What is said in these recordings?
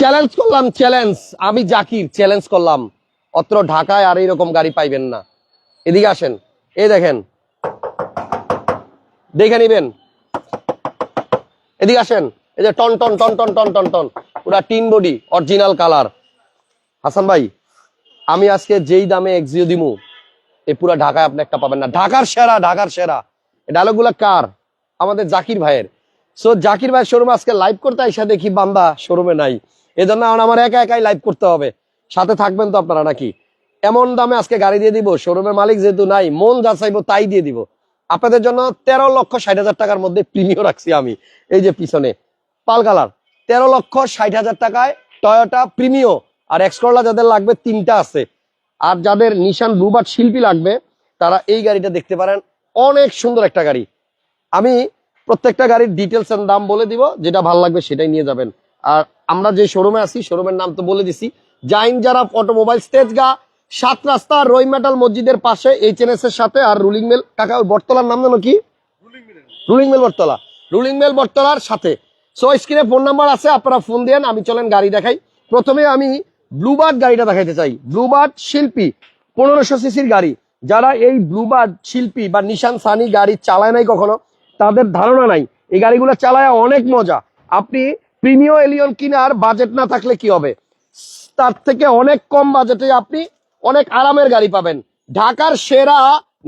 Challenge করলাম challenge আমি Zakir challenge করলাম। অত্র ঢাকায় আর এইরকম গাড়ি পাইবেন না। এদিকে আসেন। এই দেখেন। দেখে নিবেন। এদিকে আসেন। এই যে ton ton ton ton ton ton ton. পুরা tin body original colour Hasan ভাই, আমি আজকে যেই দামে এক্সিও দিমু এ পুরা ঢাকায় আপনি একটা পাবেন না। ঢাকার সেরা ঢাকার সেরা। ডায়লগুলো কার? আমাদের জাকির ভাইয়ের। সো জাকির ভাই শোরুমে আজকে লাইভ করতে আইসা দেখি বাম্বা শোরুমে নাই। এজন্য আমার একা একাই লাইভ করতে হবে। সাথে থাকবেন তো আপনারা নাকি? এমন দামে আজকে গাড়ি দিয়ে দিব শোরুমের মালিক যেহেতু নাই, মন যা চাইব তাই দিয়ে দিব। আপনাদের জন্য তেরো লক্ষ ষাট হাজার টাকার মধ্যে প্রিমিয় রাখছি আমি। এই যে পিছনে, পাল কালার তেরো লক্ষ ষাট হাজার টাকায় টয়োটা প্রিমিয় আর এক্সকরলা যাদের লাগবে তিনটা আছে। আর যাদের নিশান ব্লুবার্ড শিল্পী লাগবে, তারা এই গাড়িটা দেখতে পারেন। অনেক সুন্দর একটা গাড়ি। আমি প্রত্যেকটা গাড়ির ডিটেলস এর দাম বলে দিব, যেটা ভালো লাগবে সেটাই নিয়ে যাবেন। আর আমরা যে শোরুমে আছি শোরুমের নাম তো বলে দিছি। জাইন যারা অটোমোবাইল স্টেজগা সাত রাস্তা রই মেটাল মসজিদের পাশে এইচ এন এস এর সাথে আর রুলিং মেল। কাকা বটতলার নাম জানো কি? Rolling mill Bottola. Rolling mill বটতলার সাথে। সো স্ক্রিনে ফোন নাম্বার আছে আপনারা ফোন দেন আমি চলেন গাড়ি দেখাই। প্রথমে আমি ব্লুবার্ড গাড়িটা দেখাইতে চাই। ব্লুবার্ড শিল্পী পনেরোশো সিসির গাড়ি। যারা এই ব্লুবার্ড শিল্পী বা নিশান সানি গাড়ি চালায় নাই কখনো তাদের ধারণা নাই। এই গাড়িগুলো চালায় অনেক মজা। আপনি প্রিমিয় এলিয়ন কিনার বাজেট না থাকলে কি হবে? তার থেকে অনেক কম বাজেটে আপনি অনেক আরামের গাড়ি পাবেন। ঢাকার সেরা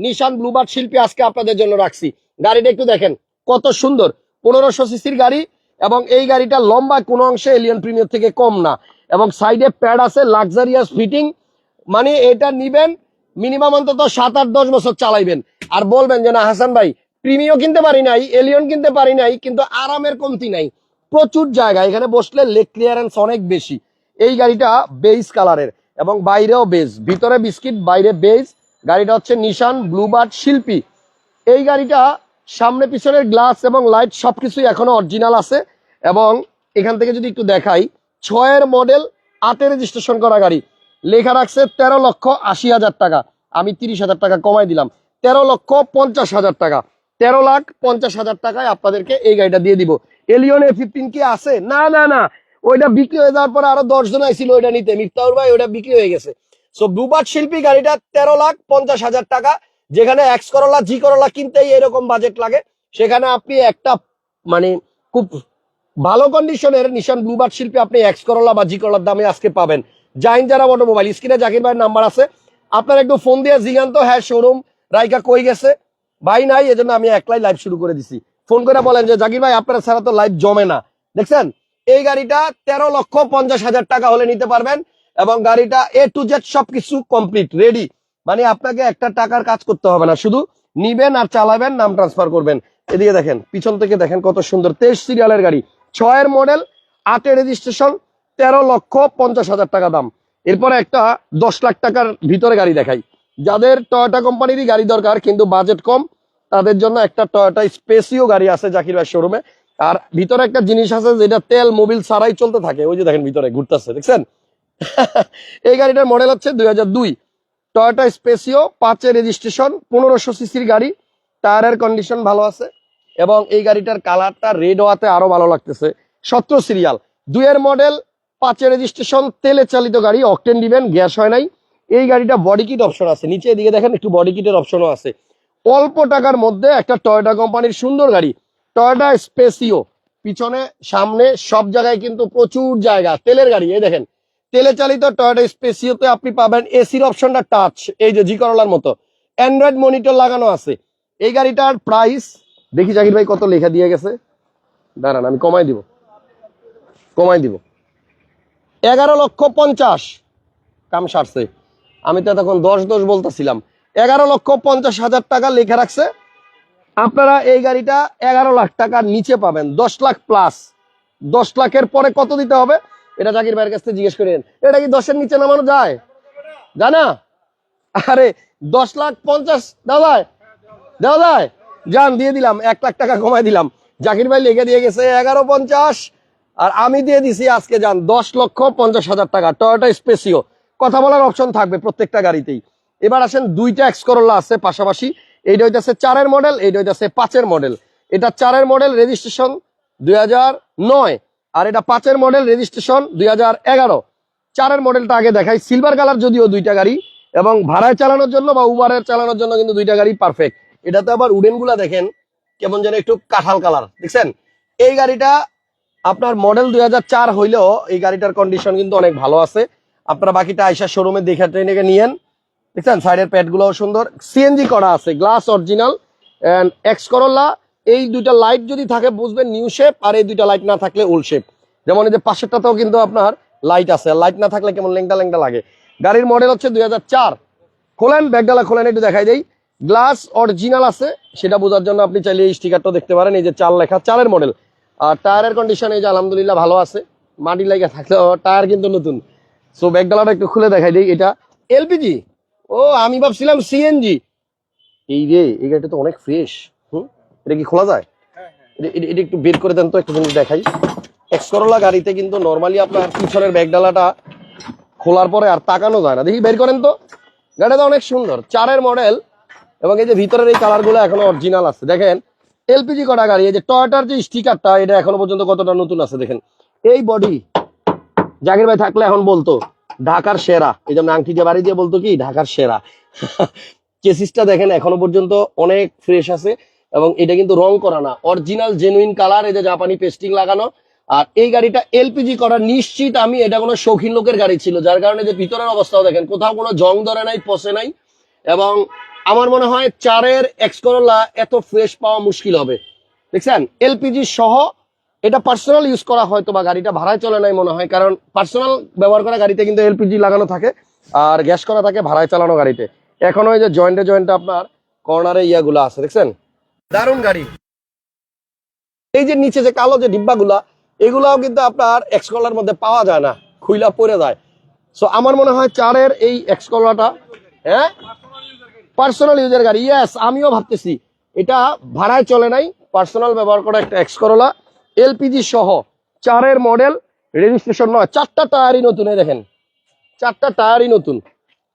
নিশান ব্লুবার্ড শিল্পী আজকে আপনাদের জন্য রাখছি। গাড়িটা একটু দেখেন, কত সুন্দর। পনেরোশো সিসির গাড়ি এবং এই গাড়িটা লম্বা, কোনো অংশে এলিয়ন প্রিমিয়ার থেকে কম না। এবং সাইডে প্যাড আছে, লাক্সারিয়াস ফিটিং। মানে এটা নিবেন, মিনিমাম অন্তত সাত আট দশ বছর চালাইবেন। আর বলবেন যে, না, হাসান ভাই, প্রিমিও কিনতে পারি নাই, এলিয়ন কিনতে পারি নাই, কিন্তু আরামের কমতি নাই। প্রচুর জায়গা। এখানে বসলে লেগ ক্লিয়ারেন্স অনেক বেশি। এই গাড়িটা বেজ কালারের এবং বাইরেও বেজ ভিতরে বিস্কিট, বাইরে বেজ গাড়িটা হচ্ছে নিশান ব্লুবার্ড শিল্পী। এই গাড়িটা সামনে পিছনের গ্লাস এবং লাইট সবকিছুই এখনও অরিজিনাল আছে এবং এখান থেকে যদি একটু দেখাই, ছয়ের মডেল আটে রেজিস্ট্রেশন করা গাড়ি। লেখা রাখছে তেরো লক্ষ আশি হাজার টাকা। আমি তিরিশ হাজার টাকা কমাই দিলাম। তেরো লক্ষ পঞ্চাশ হাজার টাকা। তেরো লাখ পঞ্চাশ হাজার টাকায় আপনাদেরকে এই গাড়িটা দিয়ে দিব। এলিয়ন এ ফিফটিন কি আছে? না না না। ওইটা বিক্রি হয়ে যাওয়ার পর আরও দশ জন আইছিল ওইটা নিতে। মিফতাউর ভাই, ওইটা বিক্রি হয়ে গেছে। সো ব্লুবার্ড শিল্পী গাড়িটা তেরো লাখ পঞ্চাশ হাজার টাকা, যেখানে এক্স করলা জি করলা কিনতেই এরকম বাজেট লাগে। সেখানে আপনি একটা মানে খুব ভালো কন্ডিশনের নিশান ব্লুবার্ড শিল্পী আপনি এক্স করলা বা জি করলার দামে আজকে পাবেন। জাইন যারা অটোমোবাইল স্ক্রিনে জাকির ভাইয়ের নাম্বার আছে। আপনার একটু ফোন দিয়ে জিগান্ত হ্যাঁ শোরুম রাইকা কই গেছে? ভাই নাই, এজন্য আমি একলাই লাইভ শুরু করে দিছি। ফোন করে বলেন যে, জাকির ভাই, আপনারা ছাড়া তো লাইভ জমে না। দেখছেন? এই গাড়িটা তেরো লক্ষ পঞ্চাশ হাজার টাকা হলে নিতে পারবেন এবং গাড়িটা এ টু জেড সবকিছু কমপ্লিট রেডি মানে আপনাকে একটা টাকার কাজ করতে হবে না, শুধু নিবেন আর চালাবেন, নাম ট্রান্সফার করবেন। এদিকে দেখেন, পিছন থেকে দেখেন কত সুন্দর, তেইশ সিরিয়ালের গাড়ি। ছয়ের মডেল আটের রেজিস্ট্রেশন তেরো লক্ষ পঞ্চাশ হাজার টাকা দাম। এরপরে একটা দশ লাখ টাকার ভিতরে গাড়ি দেখাই। যাদের টয়োটা কোম্পানিরই গাড়ি দরকার, কিন্তু বাজেট কম তাদের জন্য একটা টয়োটা স্পেসিও গাড়ি আছে জাকির ভাই শোরুমে আর ভিতরে একটা জিনিস আছে যেটা তেল মোবিল ছাড়াই চলতে থাকে। ওই যে দেখেন ভিতরে ঘুরতেছে, দেখছেন? এই গাড়িটার মডেল হচ্ছে দুই হাজার দুই। টয়োটা স্পেসিও পাঁচের রেজিস্ট্রেশন পনেরোশো সিসির গাড়ি। টায়ারের কন্ডিশন ভালো আছে। এবং এই গাড়িটার কালারটা রেড হওয়াতে আরও ভালো লাগতেছে। সতেরো সিরিয়াল দুইয়ের মডেল পাঁচের রেজিস্ট্রেশন তেলে চালিত গাড়ি অকটেন দিবেন গ্যাস হয় নাই। এই গাড়িটা বডি কিট অপশন আছে। নিচে এদিকে দেখেন, একটু বডি কিটের অপশনও আছে। অল্প টাকার মধ্যে একটা টয়োটা কোম্পানির সুন্দর গাড়ি। টয়োটা স্পেসিও পিছনে, সামনে, সব জায়গায় কিন্তু প্রচুর জায়গা। তেলের গাড়ি, এই দেখেন। তেলে চালিত টয়োটা স্পেসিওতে আপনি পাবেন এসির অপশনটা টাচ এই যে জি করলার মতো। অ্যান্ড্রয়েড মনিটর লাগানো আছে। এই গাড়িটার প্রাইস দেখি জাকির ভাই কত লেখা দিয়ে গেছে। দাঁড়ান, আমি কমাই দিব। কমাই দিব। এগারো লক্ষ পঞ্চাশ। কাম সারছে। আমি তো তখন দশ দশ বলতেছিলাম। এগারো লক্ষ পঞ্চাশ হাজার টাকা লেখা রাখছে। আপনারা এই গাড়িটা এগারো লাখ টাকার নিচে পাবেন, দশ লাখ প্লাস দশ লাখের পরে কত দিতে হবে? এটা জাকির ভাইয়ের কাছ থেকে জিজ্ঞেস করেন এটা কি দশের নিচে নামানো যায়? জানা? আরে, দশ লাখ পঞ্চাশ, দেওয়া যায়? দেওয়া যায়? যান, দিয়ে দিলাম, এক লাখ টাকা কমাই দিলাম। জাকির ভাই লেগে দিয়ে গেছে, এগারো পঞ্চাশ। আর আমি দিয়ে দিছি আজকে, যান, দশ লক্ষ পঞ্চাশ হাজার টাকা টয়োটা স্পেসিও কথা বলার অপশন থাকবে প্রত্যেকটা গাড়িতেই। এবার আসেন দুইটা এক্স করোলা আছে পাশাপাশি। এইটা হইতেছে চারের মডেল এইটা হইতেছে পাঁচের মডেল এটা চারের মডেল রেজিস্ট্রেশন দুই হাজার নয়, আর এটা পাঁচের মডেল রেজিস্ট্রেশন দুই চারের মডেলটা আগে দেখাই সিলভার কালার যদিও দুইটা গাড়ি, এবং ভাড়ায় চালানোর জন্য বা উবারের চালানোর জন্য কিন্তু দুইটা গাড়ি পারফেক্ট এটাতে আবার উডেনগুলা দেখেন, কেমন যেন একটু কাঁঠাল কালার দেখছেন? এই গাড়িটা আপনার মডেল দুই হাজার চার হইলেও এই গাড়িটার কন্ডিশন কিন্তু অনেক ভালো আছে। আপনারা বাকিটা আইসা শোরুমে দেখে ট্রেনে নিয়েন। দেখছেন? সাইডের প্যাডগুলো সুন্দর সিএনজি করা আছে, glass original and X Corolla এই দুইটা লাইট যদি থাকে, বুঝবেন নিউ শেপ আর এই দুইটা লাইট না থাকলে ওল্ড শেপ যেমন এই যে পাশেরটাতেও কিন্তু আপনার লাইট আছে। লাইট না থাকলে কেমন লেংটা লেংটা লাগে। গাড়ির মডেল হচ্ছে দুই হাজার চার। খোলেন, ব্যাগডালা খোলেন, একটু দেখাই দেই। গ্লাস অরিজিনাল আছে, সেটা বোঝার জন্য আপনি চাইলে এই স্টিকারটা দেখতে পারেন। এই যে চাল লেখা, চালের মডেল আর টায়ারের কন্ডিশন এই যে আলহামদুলিল্লাহ ভালো আছে। মাটি লাগা থাকলেও টায়ার কিন্তু নতুন। সো ব্যাগডালাটা একটু খুলে দেখাই দিই। এটা এলপিজি ও আমি ভাবছিলাম সিএনজি এই রে এই গাড়িটা তো অনেক ফ্রেশ হুম? এটা কি খোলা যায়? এটা- এটা এটা একটু বের করে দেন তো একটা জিনিস দেখাই। এক্স করোলা গাড়িতে কিন্তু নর্মালি আপনার পিছনের ব্যাগডালাটা খোলার পরে আর তাকানো যায় না। দেখি বের করেন তো। গাড়িটা অনেক সুন্দর চারের মডেল এবং এই যে ভিতরের এই কালারগুলো এখনও অরিজিনাল আছে। দেখেন এলপিজি করা গাড়ি এই যে টয়টার যে স্টিকারটা এটা এখনও পর্যন্ত কতটা নতুন আছে দেখেন। এই বডি জাকির ভাই থাকলে এখন বলতো ঢাকার সেরা। এই যেমন আংটি দিয়ে বাড়ি দিয়ে বলতো কি? ঢাকার সেরা। চেসিসটা দেখেন, এখনও পর্যন্ত অনেক ফ্রেশ আছে এবং এটা কিন্তু রং করা না। অরিজিনাল জেনুইন কালার এই যে জাপানি পেস্টিং লাগানো। আর এই গাড়িটা এলপিজি করা নিশ্চিত আমি, এটা কোনো শৌখিন লোকের গাড়ি ছিল, যার কারণে যে ভিতরের অবস্থাও দেখেন, কোথাও কোনো জং ধরে নাই, পচে নাই। এবং আমার মনে হয় চারের এক্স করোলা এত ফ্রেশ পাওয়া মুশকিল হবে। দেখছেন? এলপিজি সহ এটা পার্সোনাল ইউজ করা হয়তো বা গাড়িটা ভাড়ায় চলে নাই মনে হয়, কারণ পার্সোনাল ব্যবহার করা গাড়িতে কিন্তু এলপিজি লাগানো থাকে আর গ্যাস করা থাকে ভাড়ায় চালানো গাড়িতে। এখন ওই যে জয়েন্টে জয়েন্টে আপনার কর্নারে ইয়াগুলো আছে, দেখছেন? দারুণ গাড়ি। এই যে নিচে যে কালো যে ডিব্বাগুলা, এগুলাও কিন্তু আপনার এক্স কলার মধ্যে পাওয়া যায় না, খুইলা পড়ে যায়। সো আমার মনে হয় চারের এই এক্স কলাটা হ্যাঁ? পার্সোনাল ইউজের গাড়ি ইয়েস আমিও ভাবতেছি। এটা ভাড়ায় চলে নাই পার্সোনাল ব্যবহার করা একটা এক্স করোলা এলপিজি সহ চারের মডেল রেজিস্ট্রেশন নয়, চারটা টায়ারই নতুন দেখেন। চারটা টায়ারই নতুন।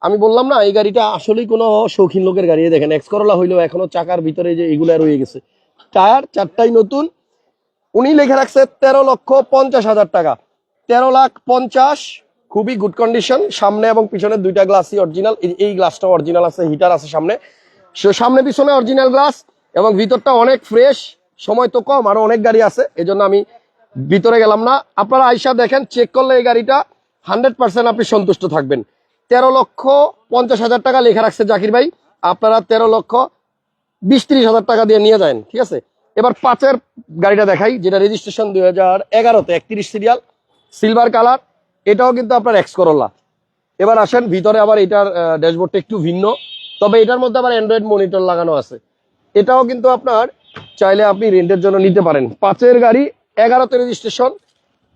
আমি বললাম না, এই গাড়িটা আসলেই কোনো শৌখিন লোকের গাড়ি দেখেন এক্স করোলা হইলেও এখনও চাকার ভিতরে যে এগুলা রয়ে গেছে। টায়ার চারটাই নতুন। উনি লিখে রাখছে তেরো লক্ষ পঞ্চাশ হাজার টাকা। তেরো লাখ পঞ্চাশ, খুবই গুড কন্ডিশন সামনে এবং পিছনে দুইটা গ্লাসই অরিজিনাল এই গ্লাসটা অরিজিনাল আছে হিটার আছে সামনে। সামনে পিছনে অরিজিনাল গ্লাস এবং ভিতরটা অনেক ফ্রেশ সময় তো কম, আরও অনেক গাড়ি আছে এই আমি ভিতরে গেলাম না। আপনারা আইসা দেখেন চেক করলে এই গাড়িটা হান্ড্রেড পার্সেন্ট আপনি সন্তুষ্ট থাকবেন। তেরো লক্ষ পঞ্চাশ হাজার টাকা লেখা রাখছে জাকির ভাই। আপনারা তেরো লক্ষ বিশ ত্রিশ হাজার টাকা দিয়ে নিয়ে যান, ঠিক আছে? এবার পাঁচের গাড়িটা দেখাই, যেটা রেজিস্ট্রেশন দুই হাজার এগারোতে, একত্রিশ সিরিয়াল সিলভার কালার এটাও কিন্তু আপনার এক্স করোলা এবার আসেন, ভিতরে আবার এটার ড্যাশবোর্ডটা একটু ভিন্ন, তবে এটার মধ্যে আবার অ্যান্ড্রয়েড মনিটর লাগানো আছে। এটাও কিন্তু আপনার চাইলে আপনি রেন্টের জন্য নিতে পারেন। পাঁচের গাড়ি, এগারোতে রেজিস্ট্রেশন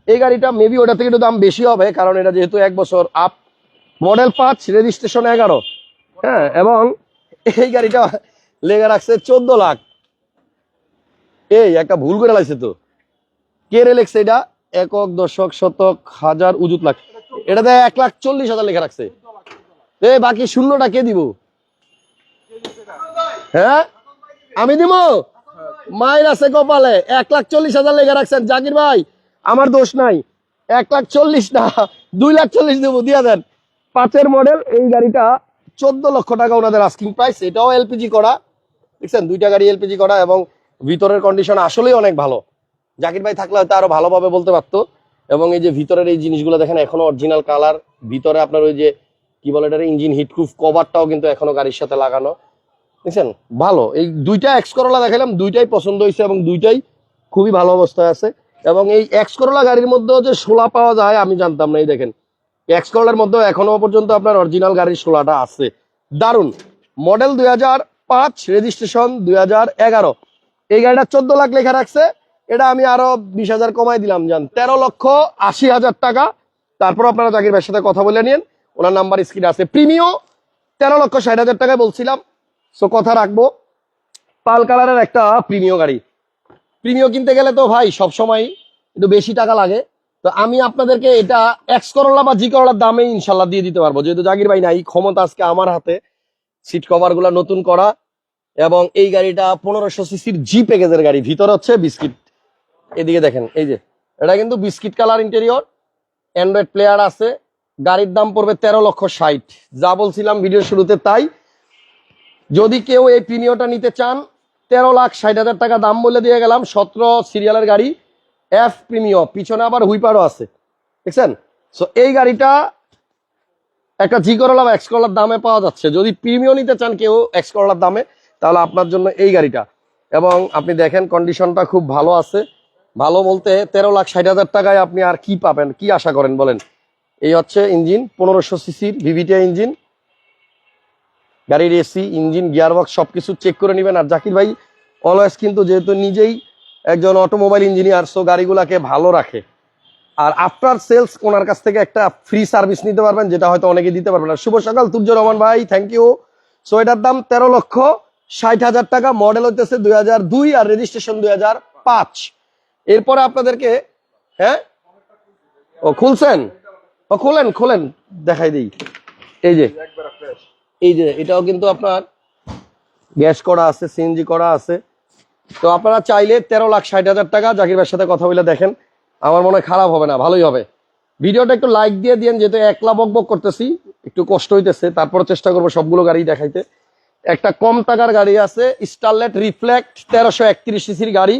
এই গাড়িটা মেবি ওটা থেকে একটু দাম বেশি হবে, কারণ এটা যেহেতু এক বছর আপ মডেল পাঁচ রেজিস্ট্রেশন এগারো। হ্যাঁ এবং এই গাড়িটা লেগে রাখছে চোদ্দ লাখ। এই, একটা ভুল করে লাগছে তো। কে রে এটা? একক, দশক, শতক, হাজার, উজুত লাখ। এটাতে এক লাখ চল্লিশ হাজার লেখা রাখছে। এ, বাকি শূন্যটা কে দিব? হ্যাঁ? আমি দিব? মাইল আছে কপালে। এক লাখ চল্লিশ হাজার লেগে রাখছেন। জাকির ভাই, আমার দোষ নাই। এক লাখ চল্লিশ না, দুই লাখ চল্লিশ দেবো, দিয়া দেন। পাঁচের মডেল এই গাড়িটা চোদ্দ লক্ষ টাকা ওনাদের আস্কিং প্রাইস এটাও এলপিজি করা। দেখছেন? দুইটা গাড়ি এলপিজি করা এবং ভিতরের কন্ডিশন আসলেই অনেক ভালো। জাকির ভাই থাকলে হয়তো আরও ভালোভাবে বলতে পারতো। এবং এই যে ভিতরের এই জিনিসগুলো দেখেন, এখনও অরিজিনাল কালার ভিতরে আপনার ওই যে, কি বলে এটার ইঞ্জিন হিটপ্রুফ কভারটাও কিন্তু এখনও গাড়ির সাথে লাগানো। বুঝছেন ভালো। এই দুইটা এক্স করোলা দেখালাম দুইটাই পছন্দ হয়েছে এবং দুইটাই খুবই ভালো অবস্থায় আছে। এবং এই এক্স করোলা গাড়ির মধ্যেও যে শোলা পাওয়া যায়, আমি জানতাম না, এই দেখেন। এক্স করোলার মধ্যেও এখনও পর্যন্ত আপনার অরিজিনাল গাড়ির শোলাটা আছে। দারুণ মডেল দুই পাঁচ রেজিস্ট্রেশন দুই হাজার এগারো। এই গাড়িটা চোদ্দ লাখ লেখা রাখছে। এটা আমি আরও বিশ হাজার কমাই দিলাম, জান। তেরো লক্ষ আশি হাজার টাকা। তারপর আপনারা জাকির ভাইয়ের সাথে কথা বলে নিন। ওনার নাম্বার স্ক্রিনে আছে। প্রিমিও, তেরো লক্ষ ষাট হাজার টাকায় বলছিলাম। সো কথা রাখব। পাল কালারের একটা প্রিমিয় গাড়ি। প্রিমিয় কিনতে গেলে তো ভাই সব সময় একটু বেশি টাকা লাগে। তো আমি আপনাদেরকে এটা এক্স করোলা বা জি করোলার দামে ইনশাল্লাহ দিয়ে দিতে পারব। যেহেতু জাগির ভাই নাই, ক্ষমতা আজকে আমার হাতে। সিট কভারগুলা নতুন করা। এবং এই গাড়িটা পনেরোশো সিসির জি প্যাকেজের গাড়ি। ভিতর হচ্ছে বিস্কিট। এদিকে দেখেন, এই যে। এটা কিন্তু biscuit colour interior android player আছে। গাড়ির দাম পড়বে তেরো লক্ষ ষাট। যা বলছিলাম ভিডিও শুরুতে তাই। যদি কেউ এই প্রিমিয়টা নিতে চান, তেরো লাখ ষাট হাজার টাকা দাম বলে দিয়ে গেলাম, সতেরো সিরিয়ালের গাড়ি এফ প্রিমিয় পিছনে আবার হুইপারও আছে। দেখছেন? সো এই গাড়িটা একটা জি করলা বা এক্স করলার দামে পাওয়া যাচ্ছে। যদি প্রিমিয় নিতে চান কেউ এক্স করলার দামে, তাহলে আপনার জন্য এই গাড়িটা। এবং আপনি দেখেন কন্ডিশনটা খুব ভালো আছে। ভালো বলতে তেরো লাখ ষাট হাজার টাকায় আপনি আর কি পাবেন? কি আশা করেন বলেন? এই হচ্ছে ইঞ্জিন পনেরোশো সিসির ভিভিটিআই ইঞ্জিন গাড়ির এসি, ইঞ্জিন, গিয়ারবক্স সবকিছু চেক করে নেবেন। আর জাকির ভাই অলওয়েজ কিন্তু যেহেতু নিজেই একজন অটোমোবাইল ইঞ্জিনিয়ার সো গাড়িগুলাকে ভালো রাখে। আর আফটার সেলস ওনার কাছ থেকে একটা ফ্রি সার্ভিস নিতে পারবেন, যেটা হয়তো অনেকে দিতে পারবেন না। শুভ সকাল, তুর্য রহমান ভাই থ্যাংক ইউ সো এটার দাম তেরো লক্ষ ষাট হাজার টাকা মডেল হইতেছে দুই হাজার দুই আর রেজিস্ট্রেশন দুই হাজার পাঁচ। এরপরে আপনাদেরকে হ্যাঁ? ও, খুলছেন? ও, খোলেন খোলেন, দেখাই দিই। এই যে এই যে, এটাও কিন্তু আপনার গ্যাস করা আছে সিএনজি করা আছে। তো আপনারা চাইলে তেরো লাখ ষাট হাজার টাকা জাকির ভাইয়ের সাথে কথা বলে দেখেন। আমার মনে হয় খারাপ হবে না, ভালোই হবে। ভিডিওটা একটু লাইক দিয়ে দিন যেহেতু একলা বক বক করতেছি, একটু কষ্ট হইতেছে তারপরে চেষ্টা করব সবগুলো গাড়ি দেখাইতে। একটা কম টাকার গাড়ি আছে স্টারলেট রিফ্লেক্ট তেরোশো একত্রিশ সিসির গাড়ি।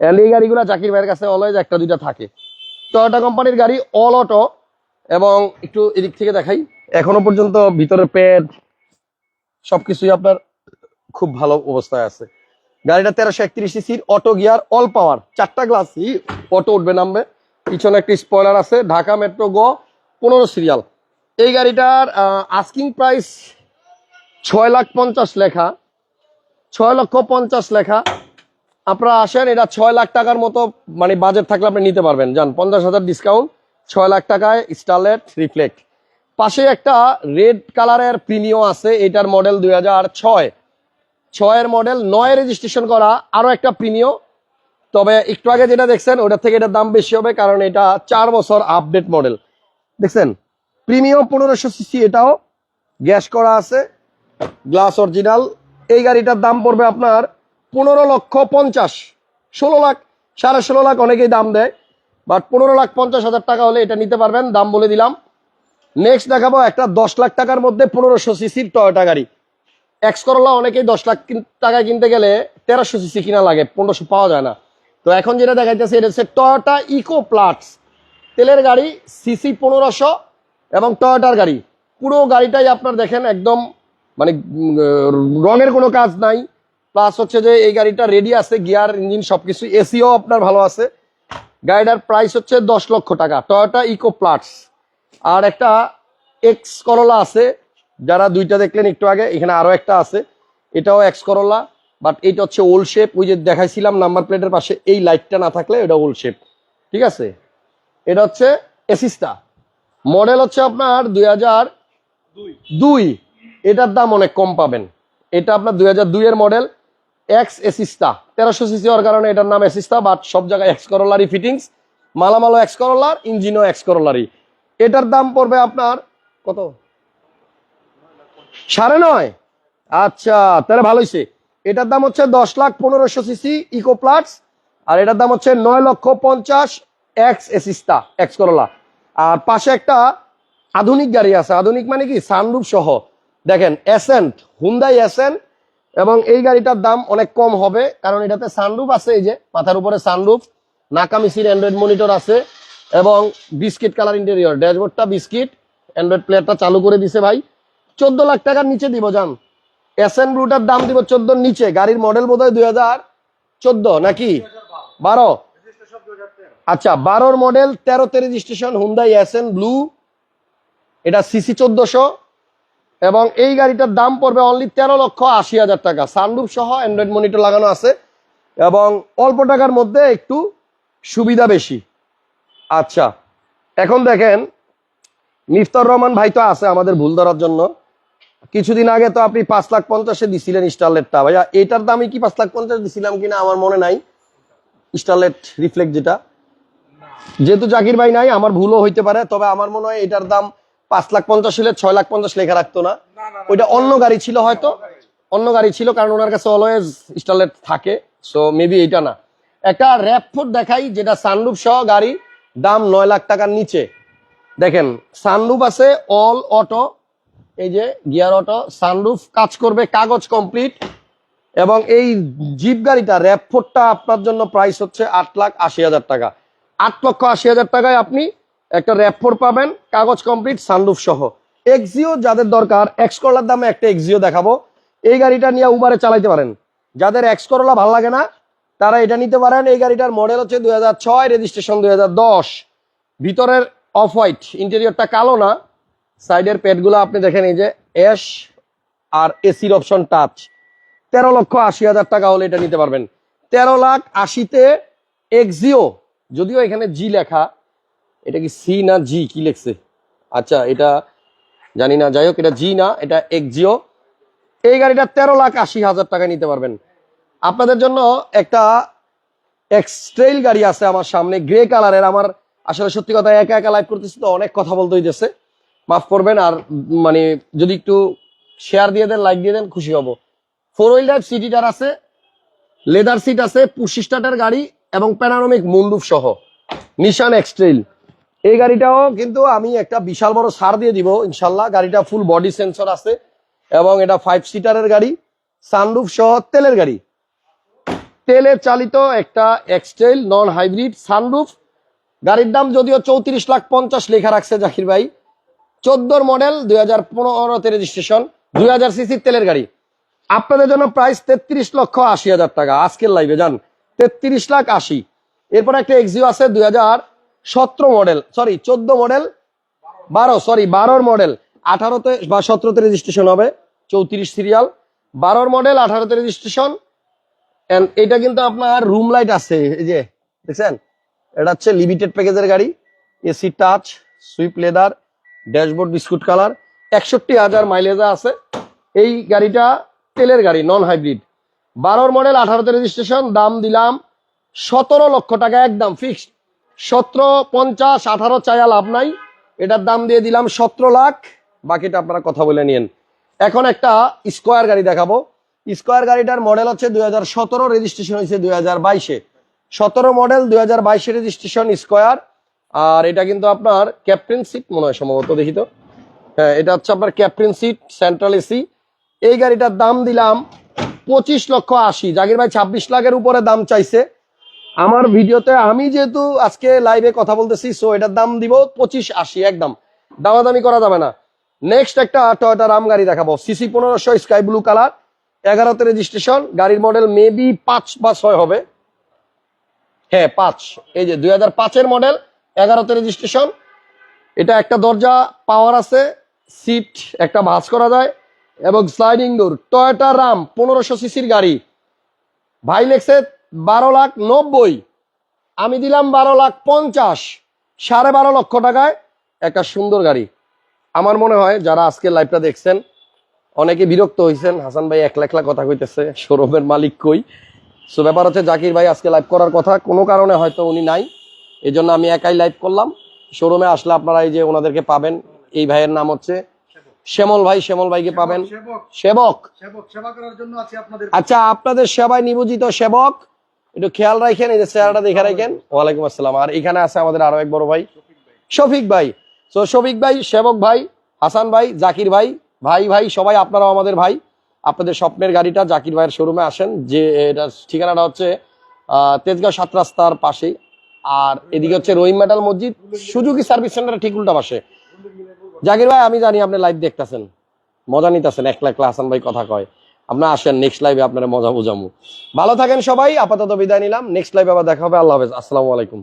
এই গাড়িগুলো জাকির ভাইয়ের কাছে অলওয়েজ একটা দুইটা থাকে। টয়োটা কোম্পানির গাড়ি অল অটো এবং একটু এদিক থেকে দেখাই। এখনও পর্যন্ত ভিতরে প্যাড সবকিছুই আপনার খুব ভালো অবস্থায় আছে। গাড়িটা তেরোশো একত্রিশ সিসির অটো গিয়ার অল পাওয়ার চারটা গ্লাসই অটো উঠবে, নামবে। পিছনে একটি স্পয়লার আছে, ঢাকা মেট্রো গ পনেরো সিরিয়াল এই গাড়িটার আস্কিং প্রাইস ছয় লাখ পঞ্চাশ লেখা। ছয় লক্ষ পঞ্চাশ লেখা। আপনারা আসেন, এটা ছয় লাখ টাকার মতো মানে বাজেট থাকলে আপনি নিতে পারবেন। যান, পঞ্চাশ হাজার ডিসকাউন্ট ছয় লাখ টাকায় স্টারলেট রিফ্লেক্ট পাশে একটা রেড কালারের প্রিমিও আছে, এটার মডেল দুই হাজার ছয়। ছয়ের মডেল, নয় রেজিস্ট্রেশন করা, আরও একটা প্রিমিয় তবে একটু আগে যেটা দেখছেন, ওটার থেকে এটার দাম বেশি হবে, কারণ এটা চার বছর আপডেট মডেল। দেখছেন প্রিমিয়াম পনেরোশো সিসি, এটাও গ্যাস করা আছে, গ্লাস অরিজিনাল। এই গাড়িটার দাম পড়বে আপনার পনেরো লক্ষ পঞ্চাশ, ষোলো লাখ, সাড়ে ষোলো লাখ অনেকেই দাম দেয়। বাট পনেরো লাখ পঞ্চাশ হাজার টাকা হলে এটা নিতে পারবেন, দাম বলে দিলাম। নেক্সট দেখাবো একটা দশ লাখ টাকার মধ্যে পনেরোশো সিসির টয়োটা গাড়ি। এক্স করলা অনেকেই দশ লাখ টাকায় কিনতে গেলে তেরোশো সিসি কিনা লাগে, পনেরোশো পাওয়া যায় না। তো এখন যেটা দেখাইতেছে, এটা হচ্ছে টয়োটা ইকো প্লাটস তেলের গাড়ি সিসি পনেরোশো এবং টয়োটার গাড়ি। পুরো গাড়িটাই আপনার দেখেন একদম মানে রঙের কোনো কাজ নাই। প্লাস হচ্ছে যে এই গাড়িটা রেডি আছে গিয়ার ইঞ্জিন সব কিছু এসিও আপনার ভালো আছে। গাড়িটার প্রাইস হচ্ছে দশ লক্ষ টাকা টয়োটা ইকো প্লাটস আর একটা এক্স করলা আছে। যারা দুইটা দেখলেন একটু আগে, এখানে আরও একটা আছে। এটাও এক্স করলা বাট এটা হচ্ছে ওল শেপ ওই যে দেখাইছিলাম নাম্বার প্লেটের পাশে, এই লাইটটা না থাকলে এটা ওল শেপ ঠিক আছে? এটা হচ্ছে এসিস্টা মডেল হচ্ছে আপনার দুই হাজার দুই। এটার দাম অনেক কম পাবেন। এটা আপনার দুই হাজার দুইয়ের মডেল এক্স এসিস্টা তেরোশো সিসি হওয়ার কারণে এটার নাম এসিস্টা বাট সব জায়গায় এক্স করলারই ফিটিংস মালামালও এক্স করলার ইঞ্জিনও এক্স করলারই এটার দাম পড়বে আপনার কত? সাড়ে নয়? আচ্ছা তাহলে ভালো হয়েছে এটার দাম হচ্ছে দশ লাখ পনেরোশো সিসি ইকো প্লাটস, আর এটার দাম হচ্ছে নয় লক্ষ পঞ্চাশ এক্স এসিস্টা এক্স করলা। আর পাশে একটা আধুনিক গাড়ি আছে। আধুনিক মানে কি? সানরুফ সহ। দেখেন, এসেন্ট হুন্দাই এসেন্ট, এবং এই গাড়িটার দাম অনেক কম হবে, কারণ এটাতে সানরুফ আছে, এই যে, মাথার উপরে সানরুফ। নাকামিসির অ্যান্ড্রয়েড মনিটর আছে। এবং বিস্কিট কালার ইন্টেরিয়র, ড্যাশবোর্ডটা বিস্কিট, অ্যান্ড্রয়েড প্লেয়ারটা চালু করে দিছে ভাই। চোদ্দ লাখ টাকার নিচে দিব যান এস এন ব্লুটার দাম দিব চোদ্দোর নিচে, গাড়ির মডেল বোধ হয় দুই হাজার চোদ্দ, নাকি? বারো। আচ্ছা বারোর মডেল তেরোতে registration Hyundai S N blue এটা সিসি চোদ্দশো। এবং এই গাড়িটার দাম পড়বে অনলি তেরো লক্ষ আশি হাজার টাকা। সানরুফ সহ অ্যান্ড্রয়েড মনিটর লাগানো আছে। এবং অল্প টাকার মধ্যে একটু সুবিধা বেশি। আচ্ছা এখন দেখেন মিফতার রহমান ভাই তো আছে আমাদের ভুল ধরার জন্য। কিছুদিন আগে তো আপনি পাঁচ লাখ পঞ্চাশে দিছিলেন স্টারলেটটা। ভাইয়া এটার দামই কি পাঁচ লাখ পঞ্চাশ দিছিলাম কিনা আমার মনে নাই। স্টারলেট রিফ্লেক্ট যেটা। যেহেতু জাকির ভাই নাই আমার ভুলও হইতে পারে তবে আমার মনে হয় এটার দাম পাঁচ লাখ পঞ্চাশ হলে ছয় লাখ পঞ্চাশ লেখা রাখতো না। ওইটা অন্য গাড়ি ছিল হয়তো। অন্য গাড়ি ছিল। কারণ ওনার কাছে অলওয়েজ স্টারলেট থাকে। সো মেবি এইটা না। একটা র্যাপফোর্ড দেখাই যেটা সানরুফ সহ গাড়ি। দাম নয় লাখ টাকার নিচে। দেখেন সানরুফ আছে অল অটো এই যে গিয়ার অটো সানরুফ কাজ করবে কাগজ কমপ্লিট এবং এই জিপ গাড়িটা র্যাপফোর্ডটা আপনার জন্য প্রাইস হচ্ছে আট লাখ আশি হাজার টাকা। আট লক্ষ আশি হাজার টাকায় আপনি একটা র্যাপফোর্ড পাবেন, কাগজ কমপ্লিট সানরুফ সহ। এক্সিও যাদের দরকার এক্স করলার দামে একটা এক্সিও দেখাবো। এই গাড়িটা নিয়ে উবারে চালাইতে পারেন। যাদের এক্স করলা ভালো লাগে না তারা এটা নিতে পারেন। এই গাড়িটার মডেল হচ্ছে দুই হাজার ছয় রেজিস্ট্রেশন দুই হাজার দশ। ভিতরের অফ হোয়াইট ইন্টেরিয়রটা কালো না। সাইডের প্যাডগুলো আপনি দেখেন, এই যে এস আর এসির অপশন টাচ তেরো লক্ষ আশি হাজার টাকা হলে এটা নিতে পারবেন। তেরো লাখ আশিতে এক্সিও যদিও এখানে জি লেখা। এটা কি সি না জি কি লেখছে? আচ্ছা এটা জানি না। যাই হোক, এটা জি না, এটা এক্সিও এই গাড়িটা তেরো লাখ আশি হাজার টাকা নিতে পারবেন। আপনাদের জন্য একটা এক্সট্রেল গাড়ি আছে আমার সামনে গ্রে কালারের আমার আসলে সত্যি কথা, একা একা লাইভ করতেছি তো অনেক কথা বলতে হইতেছে। মাফ করবেন আর মানে যদি একটু শেয়ার দিয়ে দেন লাইক দিয়ে দেন, খুশি হব। ফোর হুইল ড্রাইভ সিটিটার আছে লেদার সিট আছে পুশি স্টার্টার গাড়ি এবং প্যানারোমিক মুন্ডুপ সহ। নিশান এক্সট্রেল এই গাড়িটাও কিন্তু আমি একটা বিশাল বড় সার দিয়ে দিব, ইনশাল্লাহ। গাড়িটা ফুল বডি সেন্সর আছে এবং এটা ফাইভ সিটারের গাড়ি সানরুফ সহ তেলের গাড়ি। তেলের চালিত একটা এক্সটেল নন হাইব্রিড সানরুফ। গাড়ির দাম যদিও চৌত্রিশ লাখ পঞ্চাশ লেখা রাখছে জাকির ভাই। চোদ্দোর মডেল, দুই হাজার পনেরোতে রেজিস্ট্রেশন, দুই হাজার সিসির তেলের গাড়ি। আপনাদের জন্য প্রাইস তেত্রিশ লক্ষ আশি হাজার টাকা। আজকের লাইভে যান। তেত্রিশ লাখ আশি। এরপর একটা এক্সিও আছে, দুই হাজার সতেরো মডেল সরি চোদ্দ মডেল, বারো সরি বারোর মডেল, আঠারোতে বা সতেরোতে রেজিস্ট্রেশন হবে, চৌত্রিশ সিরিয়াল। বারোর মডেল, আঠারোতে রেজিস্ট্রেশন এটা কিন্তু আপনার রুম লাইট আছে, এই যে, দেখছেন? এটা হচ্ছে লিমিটেড প্যাকেজের গাড়ি AC touch sweep leather dashboard biscuit colour একষট্টি হাজার মাইলেজা আছে। এই গাড়িটা তেলের গাড়ি নন হাইব্রিড বারোর মডেল আঠারোতে রেজিস্ট্রেশন দাম দিলাম সতেরো লক্ষ টাকা, একদম ফিক্সড সতেরো, পঞ্চাশ, আঠারো চায়া লাভ নাই। এটার দাম দিয়ে দিলাম সতেরো লাখ। বাকিটা আপনারা কথা বলে নিন এখন একটা স্কোয়ার গাড়ি দেখাবো। স্কোয়ার গাড়িটার মডেল হচ্ছে দুই হাজার সতেরো রেজিস্ট্রেশন হয়েছে দুই হাজার বাইশে। সতেরো মডেল, দুই হাজার বাইশে রেজিস্ট্রেশন স্কোয়ার। আর এটা কিন্তু আপনার ক্যাপ্টেন সিট মনে হয় সম্ভবত, দেখি তো। হ্যাঁ এটা হচ্ছে আপনার ক্যাপ্টেন সিট সেন্ট্রাল এসি এই গাড়িটার দাম দিলাম পঁচিশ লক্ষ আশি। জাগির ভাই ছাব্বিশ লাখের উপরে দাম চাইছে। আমার ভিডিওতে আমি যেহেতু আজকে লাইভে কথা বলতেছি সো এটার দাম দিব পঁচিশ আশি একদম। দামাদামি করা যাবে না। নেক্সট একটা টয়োটা রাম গাড়ি দেখাবো সিসি পনেরোশো স্কাই ব্লু কালার এগারোতে রেজিস্ট্রেশন গাড়ির মডেল মেবি পাঁচ বা ছয় হবে। হ্যাঁ পাঁচ। এই যে দুই হাজার পাঁচের মডেল এগারোতে রেজিস্ট্রেশন এটা একটা দরজা পাওয়ার আছে সিট একটা ভাঁজ করা যায়, এবং স্লাইডিং ডোর টয়োটা রাম পনেরোশো সিসির গাড়ি। ভাই লেখছে বারো লাখ নব্বই। আমি দিলাম বারো লাখ পঞ্চাশ, সাড়ে বারো লক্ষ টাকায় একটা সুন্দর গাড়ি। আমার মনে হয় যারা আজকে লাইভটা দেখছেন অনেকে বিরক্ত হয়েছেন হাসান ভাই একলা একলা কথা কইতেছে শোরুমের মালিক কই? সো ব্যাপার হচ্ছে জাকির ভাই আজকে লাইভ করার কথা কোনো কারণে হয়তো উনি নাই এই জন্য আমি একাই লাইভ করলাম। শোরুমে আসলে আপনারা এই যে ওনাদেরকে পাবেন এই ভাইয়ের নাম হচ্ছে শ্যামল ভাই শ্যামল ভাইকে পাবেন। সেবক। সেবক? সেবক করার জন্য আছি আচ্ছা আপনাদের সেবায় নিয়োজিত সেবক একটু খেয়াল রাখেন এই যে চেহারাটা দেখে রাখেন। ওয়ালাইকুম আসসালাম। আর এখানে আছে আমাদের আরও এক বড় ভাই শফিক ভাই। তো শফিক ভাই সেবক ভাই হাসান ভাই জাকির ভাই ভাই ভাই, সবাই আপনারাও আমাদের ভাই। আপনাদের স্বপ্নের গাড়িটা জাকির ভাইয়ের শোরুমে আসেন। যে এটা ঠিকানাটা হচ্ছে তেজগাঁও সাত রাস্তার পাশে আর এদিকে হচ্ছে রহিম মেটাল মসজিদ। সুজুকি সার্ভিস সেন্টার ঠিক উল্টা পাশে। জাকির ভাই, আমি জানি আপনি লাইভ দেখতেছেন। মজা নিতেছেন, একলা একলা হাসান ভাই কথা কয়। আপনার আসেন নেক্সট লাইভে আপনারা মজা বুঝামু ভালো থাকেন সবাই, আপাতত বিদায় নিলাম। নেক্সট লাইভে আবার দেখা হবে। আল্লাহ হাফেজ। আসসালামু আলাইকুম।